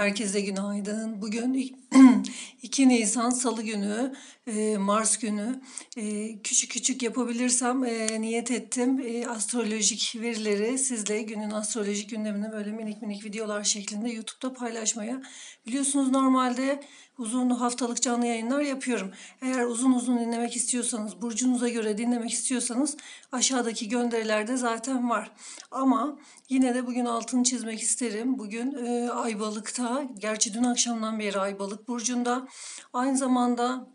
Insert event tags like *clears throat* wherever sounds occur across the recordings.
Herkese günaydın. Bugün 2 *clears throat* Nisan Salı günü, e, Mars günü. E, küçük küçük yapabilirsem e, niyet ettim. Astrolojik verileri sizle günün astrolojik gündemini böyle minik minik videolar şeklinde YouTube'da paylaşmaya. Biliyorsunuz normalde uzun haftalık canlı yayınlar yapıyorum. Eğer uzun uzun dinlemek istiyorsanız, burcunuza göre dinlemek istiyorsanız aşağıdaki gönderilerde zaten var. Ama yine de bugün altını çizmek isterim. Bugün e, Aybalık'ta, gerçi dün akşamdan beri Aybalık burcunda. Aynı zamanda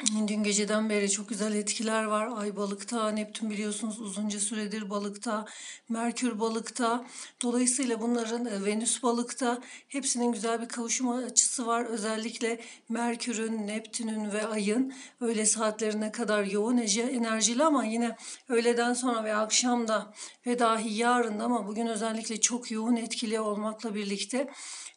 Dün geceden beri çok güzel etkiler var. Ay balıkta, Neptün biliyorsunuz uzunca süredir balıkta, Merkür balıkta. Dolayısıyla bunların e, Venüs balıkta hepsinin güzel bir kavuşum açısı var. Özellikle Merkür'ün, Neptün'ün ve Ay'ın öğle saatlerine kadar yoğun enerjili ama yine öğleden sonra ve akşamda ve dahi yarın ama bugün özellikle çok yoğun etkili olmakla birlikte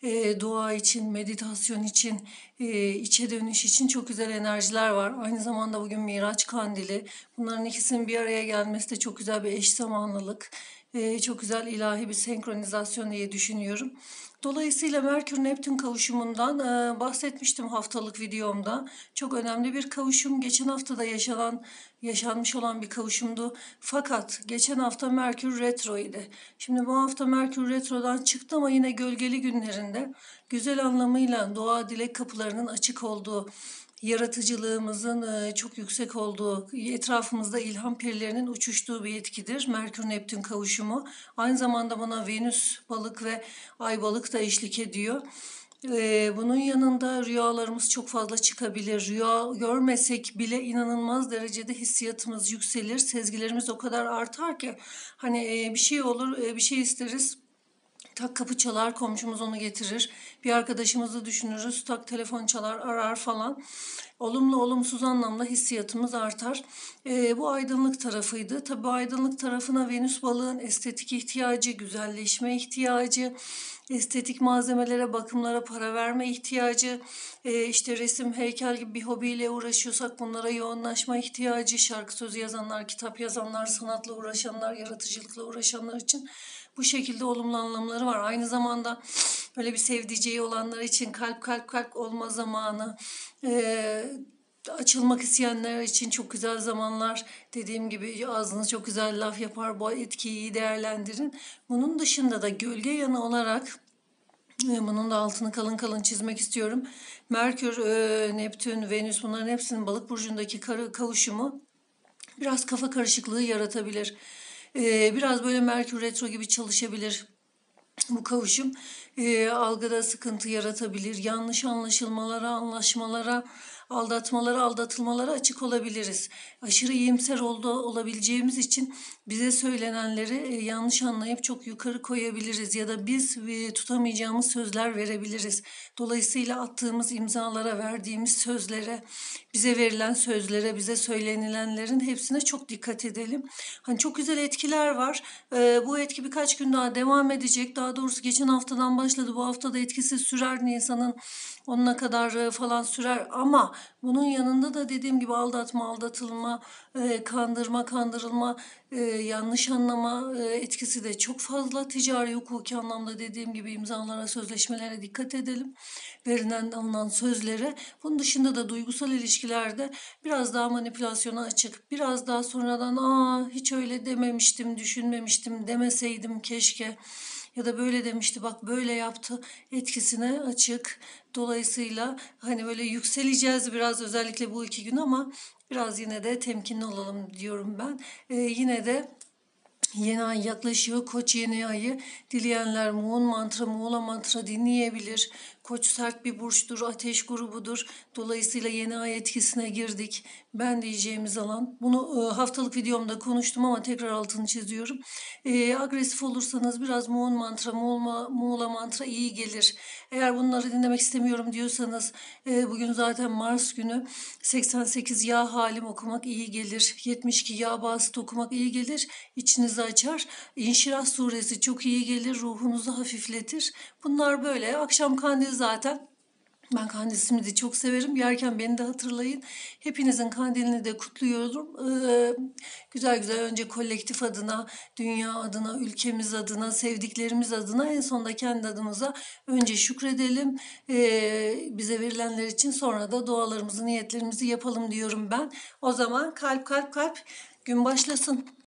e, dua için, meditasyon için, e, içe dönüş için çok güzel enerjiler var. Aynı zamanda bugün Miraç Kandili. Bunların ikisinin bir araya gelmesi de çok güzel bir eş zamanlılık. E, çok güzel ilahi bir senkronizasyon diye düşünüyorum. Dolayısıyla Merkür-Neptün kavuşumundan e, bahsetmiştim haftalık videomda. Çok önemli bir kavuşum. Geçen hafta da yaşanan, yaşanmış olan bir kavuşumdu. Fakat geçen hafta Merkür retro idi. Şimdi bu hafta Merkür retrodan çıktı ama yine gölgeli günlerinde güzel anlamıyla doğa dilek kapılarının açık olduğu yaratıcılığımızın e, çok yüksek olduğu, etrafımızda ilham perilerinin uçuştuğu bir etkidir. Merkür-Neptün kavuşumu. Aynı zamanda bana Venüs balık ve Ay balık da eşlik ediyor. E, bunun yanında rüyalarımız çok fazla çıkabilir. Rüya görmesek bile inanılmaz derecede hissiyatımız yükselir. Sezgilerimiz o kadar artar ki hani e, bir şey olur, bir şey isteriz Tak kapı çalar, komşumuz onu getirir. Bir arkadaşımızı düşünürüz, tak telefon çalar, arar falan. Olumlu olumsuz anlamda hissiyatımız artar. E, bu aydınlık tarafıydı. Tabi aydınlık tarafına Venüs balığın estetik ihtiyacı, güzelleşme ihtiyacı, estetik malzemelere, bakımlara para verme ihtiyacı, e, işte resim, heykel gibi bir hobiyle uğraşıyorsak bunlara yoğunlaşma ihtiyacı, şarkı sözü yazanlar, kitap yazanlar, sanatla uğraşanlar, yaratıcılıkla uğraşanlar için bu şekilde olumlu anlamları var. Aynı zamanda böyle bir sevdiceği olanlar için kalp kalp kalp olma zamanı, e, açılmak isteyenler için çok güzel zamanlar. Dediğim gibi ağzınız çok güzel laf yapar. Bu etkiyi iyi değerlendirin. Bunun dışında da gölge yanı olarak e, bunun da altını kalın kalın çizmek istiyorum. Merkür, e, Neptün, Venüs bunların hepsinin balık burcundaki kavuşumu biraz kafa karışıklığı yaratabilir. E, biraz böyle Merkür Retro gibi çalışabilir bu kavuşum. Algıda sıkıntı yaratabilir. Yanlış anlaşılmalara, anlaşmalara aldatmalara, aldatılmalara açık olabiliriz. Aşırı iyimser oldu, olabileceğimiz için bize söylenenleri e, yanlış anlayıp çok yukarı koyabiliriz ya da biz e, tutamayacağımız sözler verebiliriz. Dolayısıyla attığımız imzalara, verdiğimiz sözlere, bize verilen sözlere, bize söylenilenlerin hepsine çok dikkat edelim. Hani çok güzel etkiler var. E, bu etki birkaç gün daha devam edecek. Daha doğrusu geçen haftadan başladı. Bu hafta da etkisi sürer Nisan'ın onuna kadar falan sürer ama bunun yanında da dediğim gibi aldatma, aldatılma, e, kandırma, kandırılma, e, yanlış anlama e, etkisi de çok fazla. Ticari hukuki anlamda dediğim gibi imzalara, sözleşmelere dikkat edelim. Verilen alınan sözlere. Bunun dışında da duygusal ilişkilerde biraz daha manipülasyona açık. Biraz daha sonradan aa hiç öyle dememiştim, düşünmemiştim, demeseydim keşke ya da böyle demişti bak böyle yaptı etkisine açık. Dolayısıyla hani böyle yükseleceğiz biraz özellikle bu iki gün ama biraz yine de temkinli olalım diyorum ben. Ee, yine de Yeni ay yaklaşıyor. Koç yeni ayı dileyenler Muğun mantra, Muğla mantra dinleyebilir. Koç sert bir burçtur, ateş grubudur. Dolayısıyla yeni ay etkisine girdik. Ben diyeceğimiz alan. Bunu e, haftalık videomda konuştum ama tekrar altını çiziyorum. E, agresif olursanız biraz Muğun mantra, Muğla, Muğla mantra iyi gelir. Eğer bunları dinlemek istemiyorum diyorsanız e, bugün zaten Mars günü 88 yağ halim okumak iyi gelir. 72 yağ basit okumak iyi gelir. İçinizi açar. İnşirah suresi çok iyi gelir. Ruhunuzu hafifletir. Bunlar böyle. Akşam kandil zaten Ben kandil simidi çok severim. Yerken beni de hatırlayın. Hepinizin kandilini de kutluyorum. Ee, güzel güzel önce kolektif adına, dünya adına, ülkemiz adına, sevdiklerimiz adına en sonunda kendi adımıza önce şükredelim. Ee, bize verilenler için sonra da dualarımızı, niyetlerimizi yapalım diyorum ben. O zaman kalp kalp kalp gün başlasın.